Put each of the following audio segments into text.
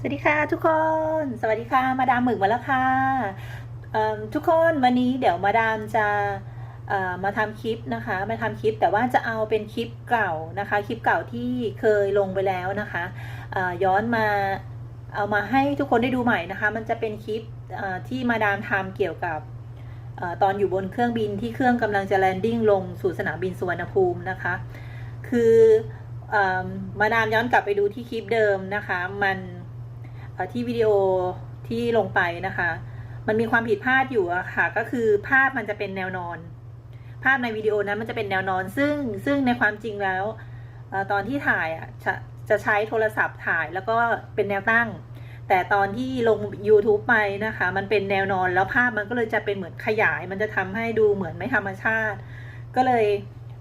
สวัสดีค่ะทุกคน สวัสดีค่ะ มาดามหมึกมาแล้วค่ะทุกคนวันนี้เดี๋ยวมาดามจะมาทำคลิปนะคะ มาทำคลิปแต่ว่าจะเอาเป็นคลิปเก่านะคะ คลิปเก่าที่เคยลงไปแล้วนะคะย้อนมาเอามาให้ทุกคนได้ดูใหม่นะคะ มันจะเป็นคลิปที่มาดามทำเกี่ยวกับอตอนอยู่บนเครื่องบินที่เครื่องกำลังจะแลนดิ้งลงสู่สนามบินสุวรรณภูมินะคะ คืออมาดามย้อนกลับไปดูที่คลิปเดิมนะคะ มัน ที่วิดีโอที่ลงไปนะคะ มันมีความผิดพลาดอยู่อะค่ะ ก็คือภาพมันจะเป็นแนวนอน ภาพในวิดีโอนั้นมันจะเป็นแนวนอน ซึ่งซึ่งในความจริงแล้วอตอนที่ถ่ายอะจะจะใช้โทรศัพท์ถ่ายแล้วก็เป็นแนวตั้ง แต่ตอนที่ลง YouTube ไปนะคะ มันเป็นแนวนอนแล้วภาพมันก็เลยจะเป็นเหมือนขยาย มันจะทำให้ดูเหมือนไม่ธรรมชาติ ก็เลย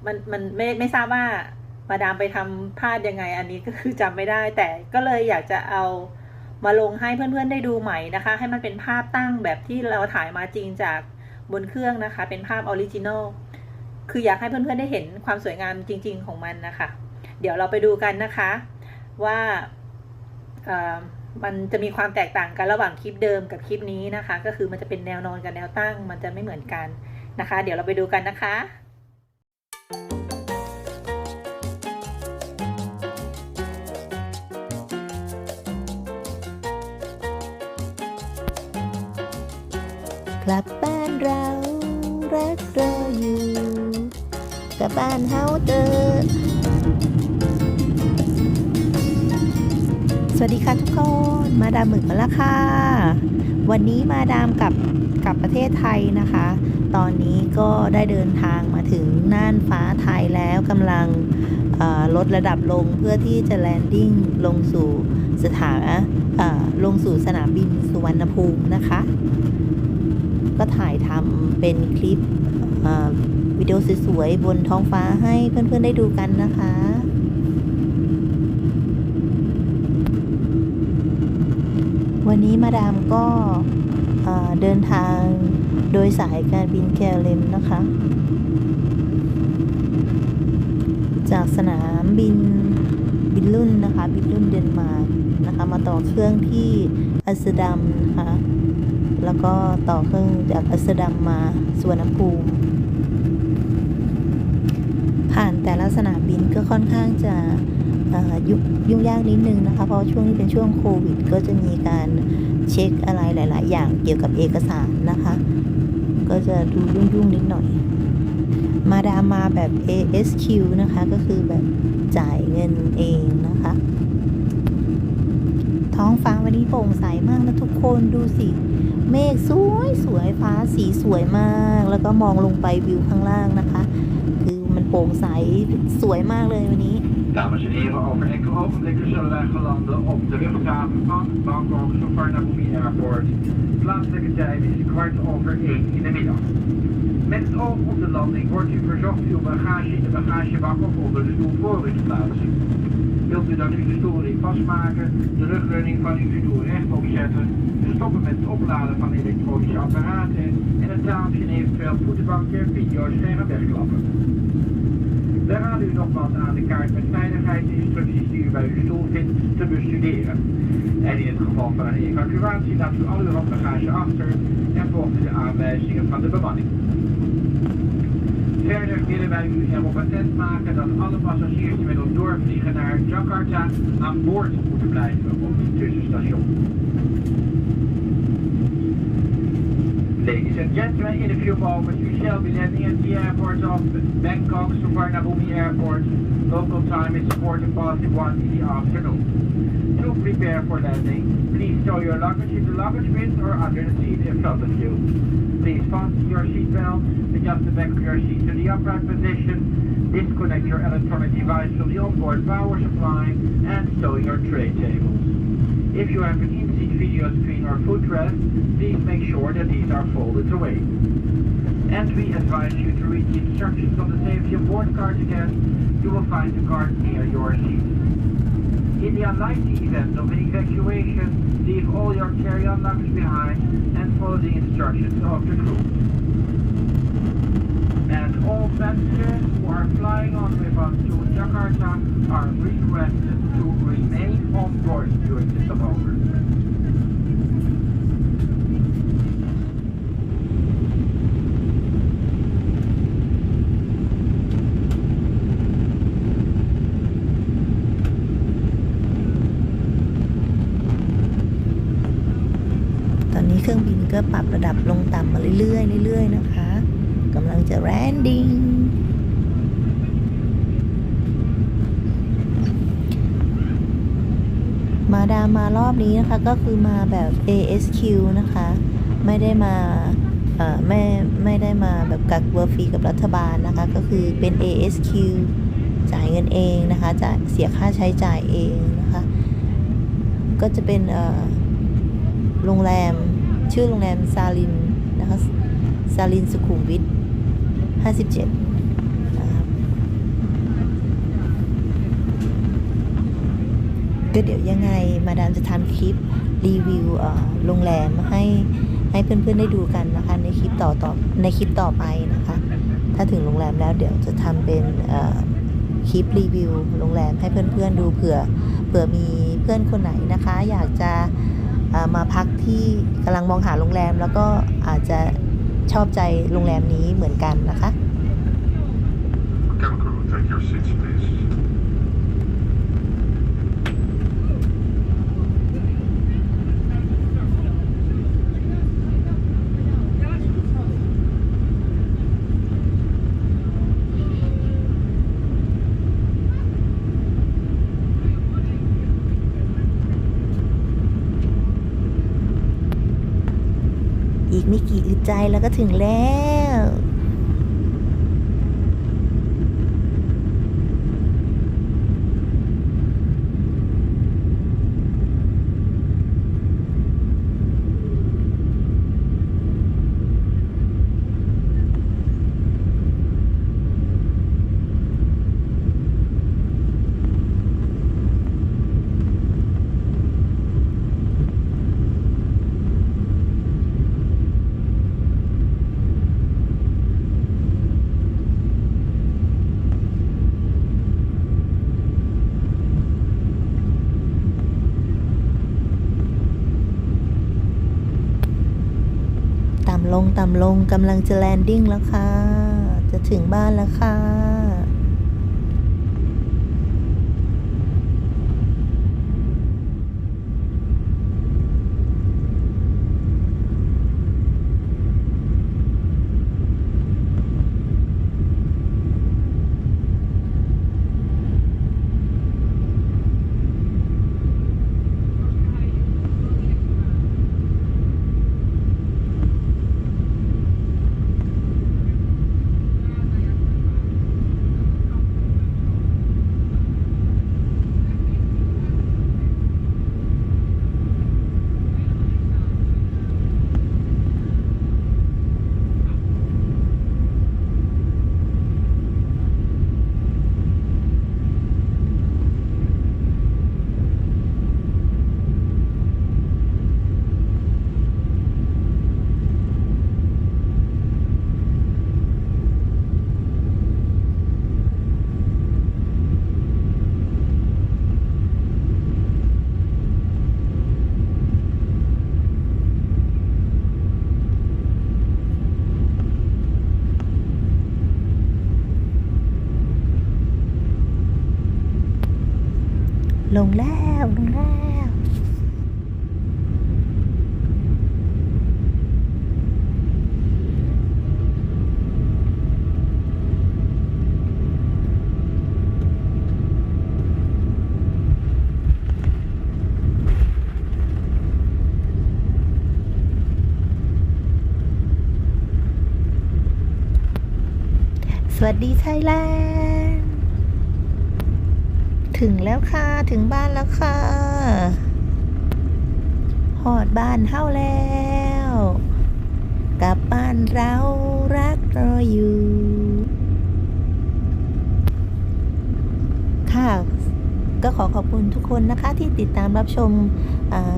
มันมันไม่ไม่ทราบว่ามาดามไปทำพลาดยังไง อันนี้ก็คือจำไม่ได้ แต่ก็เลยอยากจะเอา มาลงให้เพื่อนๆได้ดูใหม่นะคะ ให้มันเป็นภาพตั้งแบบที่เราถ่ายมาจริงจากบนเครื่องนะคะ เป็นภาพออริจินอลคืออยากให้เพื่อนๆได้เห็นความสวยงามจริง ๆ ของมันนะคะ เดี๋ยวเราไปดูกันนะคะว่ามันจะมีความแตกต่างกันระหว่างคลิปเดิมกับคลิปนี้นะคะ ก็คือมันจะเป็นแนวนอนกับแนวตั้ง มันจะไม่เหมือนกันนะคะ เดี๋ยวเราไปดูกันนะคะ กลับบ้านเรา รักเรออยู่ กับบ้านเฮาเตอสวัสดีค่ะทุกคน มาดามหมึกมาแล้วค่ะ วันนี้มาดามกับกับประเทศไทยนะคะ ตอนนี้ก็ได้เดินทางมาถึงน่านฟ้าไทยแล้วกำลังลดระดับลงเพื่อที่จะแลนดิ้งลงสู่สถานเอ่อลงสู่สนามบินสุวรรณภูมินะคะ ก็ถ่ายทำเป็นคลิปวิดีโอสวยๆบนท้องฟ้าให้เพื่อนๆได้ดูกันนะคะวันนี้มาดามก็เอ่อเดินทางโดยสายการบินแคลเลมนะคะ จากสนามบินบินลุ่นนะคะ บินลุ่นเดนมาร์กนะคะ มาต่อเครื่องที่อัสเตร์ดัมนะคะ แล้วก็ต่อเครื่องจากอัสเตร์ดัมมาสวนภูมิ ผ่านแต่ละสนามบินก็ค่อนข้างจะยุ่งยุ่งยากนิดนึงนะคะ เพราะช่วงนี้เป็นช่วงโควิด ก็จะมีการเช็คอะไรหลาย ๆ อย่างเกี่ยวกับเอกสารนะคะ ก็จะดูยุ่ง ๆ นิดหน่อย มาดามมาแบบ ASQ นะคะ ก็คือแบบจ่ายเงินเองนะคะ ท้องฟ้าวันนี้โปร่งใสมากนะทุกคนดูสิ เมฆสวยสวยฟ้าสีสวยมาก แล้วก็มองลงไปวิวข้างล่างนะคะ คือมันโปร่งใสสวยมากเลยวันนี้ Dames en heren, over enkele ogenblikken zullen wij gelanden op de luchthaven van Bangkok Suvarnabhumi Airport. Plaatselijke tijd is kwart over één in de middag. Met het oog op de landing wordt u verzocht uw bagage in de bagagebak of onder de stoel voor u te plaatsen. Wilt u dat u de stoelring vastmaken, de rugleuning van uw stoel rechtop zetten, stoppen met het opladen van elektronische apparaten en het taaltje en eventueel voetenbanken en videoschermen wegklappen. We raden u nogmaals aan de kaart met veiligheidsinstructies die u bij uw stoel vindt te bestuderen. En in het geval van een evacuatie laat u al uw handbagage achter en volgt u de aanwijzingen van de bemanning. Verder willen wij u erop attent maken dat alle passagiers die met ons doorvliegen naar Jakarta aan boord moeten blijven op het tussenstation. Ladies and gentlemen, in a few moments we shall be landing at the airport of Bangkok Suvarnabhumi Airport. Local time is quarter past one in the afternoon. To prepare for landing, please stow your luggage in the luggage bin or under the seat in front of you. Please fasten your seatbelt, adjust the back of your seat to the upright position, disconnect your electronic device from the onboard power supply, and stow your tray tables. If you have an in-seat video screen or footrest, please make sure that these are folded away. And we advise you to read the instructions on the safety board card again. You will find the card near your seat. In the unlikely event of an evacuation, leave all your carry-on luggage behind and follow the instructions of the crew. and all passengers who are flying on with us to Jakarta are requested to remain on board during this over. ครื่องบินก็ปรับระดับลงต่ำมาเรื่อยๆเรื่อยๆนะคะ จะแลนดิ้งมาดามมารอบนี้นะคะก็คือมาแบบ ASQ นะคะ ไม่ได้มาไม่ไม่ได้มาแบบกักตัวฟรีกับรัฐบาลนะคะ ก็คือเป็น ASQ จ่ายเงินเองนะคะจ่ายเสียค่าใช้จ่ายเองนะคะ ก็จะเป็นโรงแรมชื่อโรงแรมซาลินนะคะซาลินสุขุมวิท 57ก็เดี๋ยวยังไงมาดามจะทำคลิปรีวิวโรงแรมให้ให้เพื่อนๆได้ดูกันนะคะ ในคลิปต่อต่อในคลิปต่อไปนะคะ ถ้าถึงโรงแรมแล้วเดี๋ยวจะทำเป็นคลิปรีวิวโรงแรมให้เพื่อนๆดูเผื่อเผื่อมีเพื่อนคนไหนนะคะ อยากจะมาพักที่กำลังมองหาโรงแรมแล้วก็อาจจะ ชอบใจโรงแรมนี้เหมือนกันนะคะ อืดใจแล้วก็ถึงแล้ว ต่ำลงต่ำลงกำลังจะแลนดิ้งแล้วค่ะ จะถึงบ้านแล้วค่ะ ลงแล้วลงแล้วสวัสดีไทยแลนด์ ถึงแล้วค่ะ ถึงบ้านแล้วค่ะหอดบ้านเฮาแล้ว กลับบ้านเรารักรออยู่ ค่ะ ก็ขอขอบคุณทุกคนนะคะที่ติดตามรับชม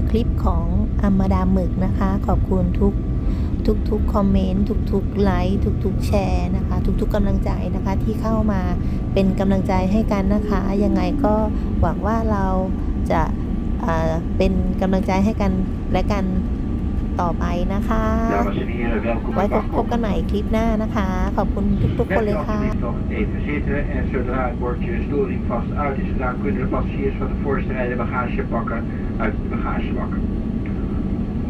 คลิปของอมดามหมึกนะคะ ขอบคุณทุก ทุกๆคอมเมนต์ทุกๆไลค์ทุกๆแชร์นะคะ ทุกๆกำลังใจนะคะที่เข้ามาเป็นกำลังใจให้กันนะคะ ยังไงก็หวังว่าเราจะเป็นกำลังใจให้กันและกันต่อไปนะคะ ไว้พบกันใหม่คลิปหน้านะคะ ขอบคุณทุกๆคนเลยค่ะ uit de bagage pakken.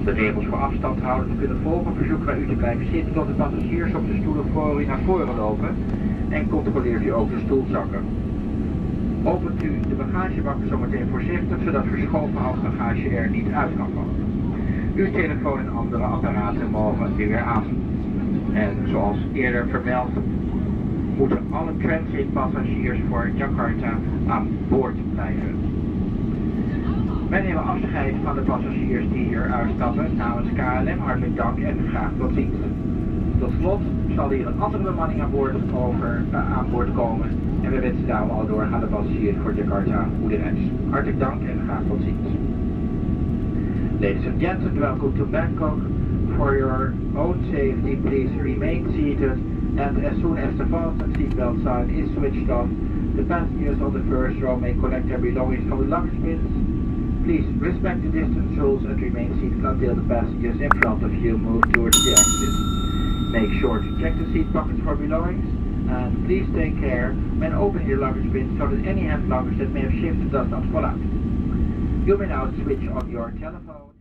De regels voor afstandhouders kunnen volgen, verzoeken wij u te blijven zitten tot de passagiers op de stoelen voor u naar voren lopen en controleert u ook de stoelzakken. Opent u de bagagebak zometeen voorzichtig, zodat verschoven handbagage er niet uit kan vallen. Uw telefoon en andere apparaten mogen weer aan. En zoals eerder vermeld, moeten alle transitpassagiers voor Jakarta aan boord blijven. Wij nemen afscheid van de passagiers die hier uitstappen namens KLM. Hartelijk dank en graag tot ziens. Tot slot zal hier een andere bemanning aan boord, over, eh, aan boord komen. En we wensen daarom al doorgaande passagiers voor Jakarta goede reis. Hartelijk dank en graag tot ziens. Ladies and gentlemen, welcome to Bangkok. For your own safety, please remain seated. And as soon as the fasten seatbelt sign is switched off, the passengers on the first row may collect their belongings from the luggage bins. Please respect the distance rules and remain seated until the passengers in front of you move towards the exit. Make sure to check the seat pockets for belongings. And please take care when opening your luggage bin so that any hand luggage that may have shifted does not fall out. You may now switch on your telephone.